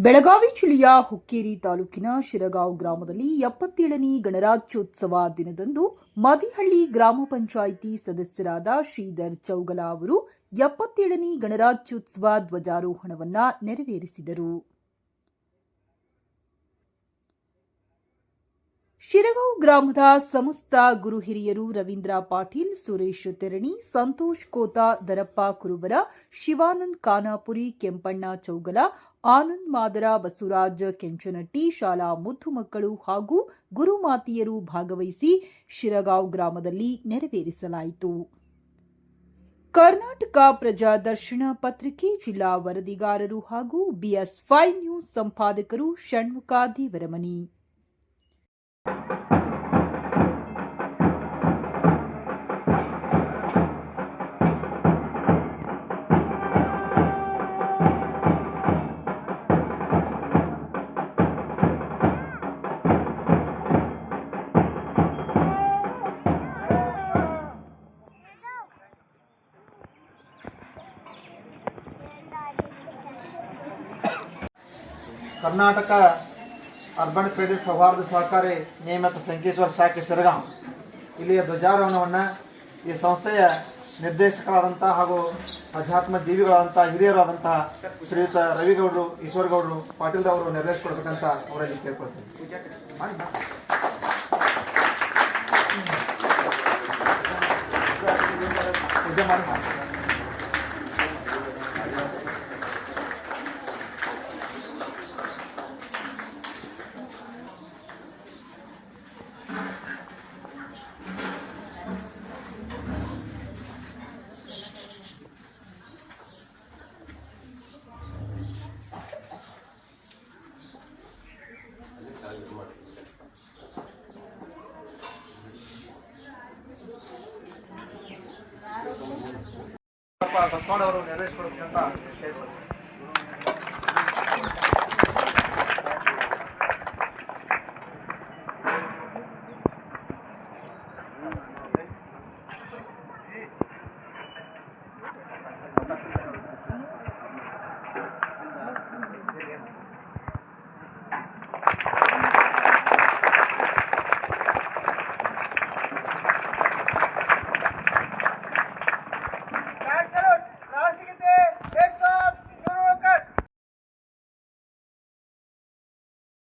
ಬೆಳಗಾವಿ ಜಿಲ್ಲೆಯ ಹುಕ್ಕೇರಿ ತಾಲೂಕಿನ ಶಿರಗಾಂವ್ ಗ್ರಾಮದಲ್ಲಿ ಎಪ್ಪತ್ತೇಳನೇ ಗಣರಾಜ್ಯೋತ್ಸವ ದಿನದಂದು ಮದಿಹಳ್ಳಿ ಗ್ರಾಮ ಪಂಚಾಯಿತಿ ಸದಸ್ಯರಾದ ಶ್ರೀಧರ್ ಚೌಗಲ ಅವರು ಎಪ್ಪತ್ತೇಳನೇ ಗಣರಾಜ್ಯೋತ್ಸವ ಧ್ವಜಾರೋಹಣವನ್ನ ನೆರವೇರಿಸಿದರು. ಶಿರಗಾಂವ್ ಗ್ರಾಮದ ಸಮಸ್ತ ಗುರು ಹಿರಿಯರು ರವೀಂದ್ರ ಪಾಟೀಲ್, ಸುರೇಶ್ ತೆರಣಿ, ಸಂತೋಷ್ ಕೋತ, ದರಪ್ಪ ಕುರುಬರ, ಶಿವಾನಂದ್ ಖಾನಾಪುರಿ, ಕೆಂಪಣ್ಣ ಚೌಗಲ, ಆನಂದ್ ಮಾದರ, ಬಸವರಾಜ್ ಕೆಂಚನಟ್ಟಿ, ಶಾಲಾ ಮುದ್ದು ಮಕ್ಕಳು ಹಾಗೂ ಗುರುಮಾತಿಯರು ಭಾಗವಹಿಸಿ ಶಿರಗಾಂವ್ ಗ್ರಾಮದಲ್ಲಿ ನೆರವೇರಿಸಲಾಯಿತು. ಕರ್ನಾಟಕ ಪ್ರಜಾದರ್ಶನ ಪತ್ರಿಕೆ ಜಿಲ್ಲಾ ವರದಿಗಾರರು ಹಾಗೂ ಬಿಎಸ್ ಫೈವ್ ನ್ಯೂಸ್ ಸಂಪಾದಕರು ಷಣ್ಮುಖ ದೇವರಮನಿ. ಕರ್ನಾಟಕ ಅರ್ಬನ್ ಕ್ರೆಡಿಟ್ ಸೌಹಾರ್ದ ಸಹಕಾರಿ ನಿಯಮಿತ ಸಂಕೇಶ್ವರ ಶಾಖೆ ಸಿರಗಾಂ ಇಲ್ಲಿಯ ಧ್ವಜಾರೋಹಣವನ್ನು ಈ ಸಂಸ್ಥೆಯ ನಿರ್ದೇಶಕರಾದಂಥ ಹಾಗೂ ಅಧ್ಯಾತ್ಮ ಜೀವಿಗಳಾದಂಥ ಹಿರಿಯರಾದಂತಹ ಶ್ರೀಯುತ ರವಿಗೌಡರು, ಈಶ್ವರಗೌಡರು ಪಾಟೀಲ್ ಅವರು ನೆರವೇರಿಸಿಕೊಡ್ಬೇಕಂತ ಅವರಲ್ಲಿ ಕೇಳ್ಕೊಳ್ತೀನಿ. ಮಾಡಿ ಮಾಡಿ ಬಾ. ಅವರು ನೆರವೇರಿಸಿಕೊಡ್ಬೇಕಂತ ಕೇಳ್ಕೊಳ್ತೀನಿ